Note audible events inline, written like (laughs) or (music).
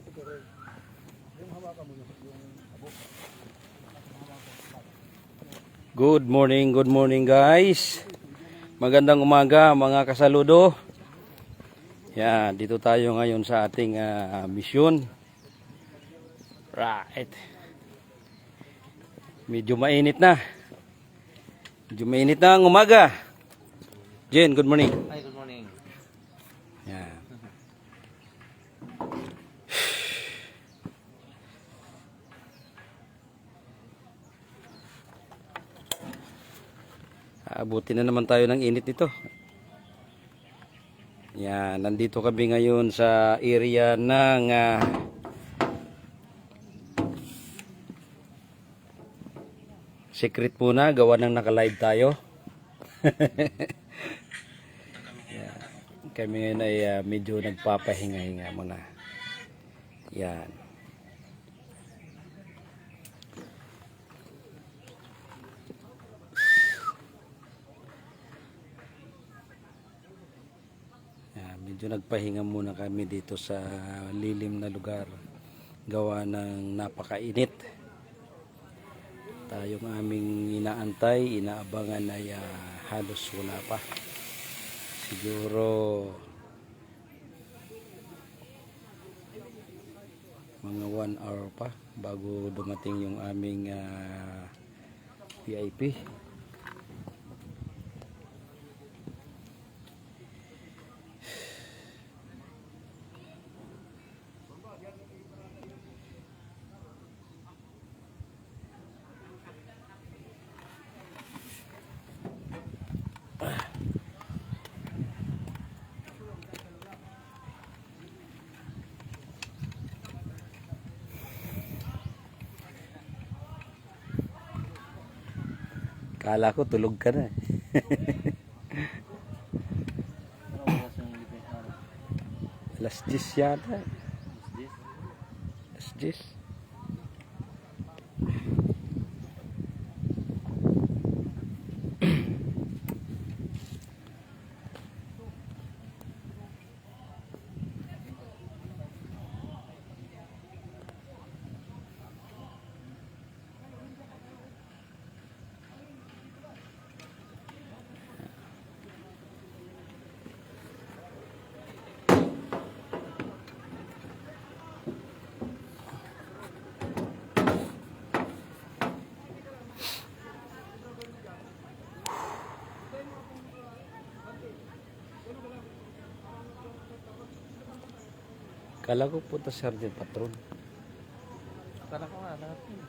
magtuturo. Yung hawakan mo yung... abo. Good morning, good morning guys. Magandang umaga mga kasaludo. Yan, dito tayo ngayon sa ating ah, misyon. Right. Medyo mainit na. Medyo mainit na ang umaga. Jen, good morning. Ay, Aabutin na naman tayo ng init nito. Yan, nandito kami ngayon sa area ng ah, secret po na, gawa ng naka-live tayo. (laughs) Kami ngayon ay ah, medyo nagpapahinga-hinga muna. Yan. Yan, medyo nagpahinga muna kami dito sa lilim na lugar. Gawa ng napakainit. Tayong aming inaantay, inaabangan ay ah, halos wala pa. Siguro mga one hour pa bago dumating yung aming ah, VIP. काला को तो तुलुक कर रहे (laughs) लस्जिस? Kala ko punta Sergeant Patron. Akala ko nga lahat yun.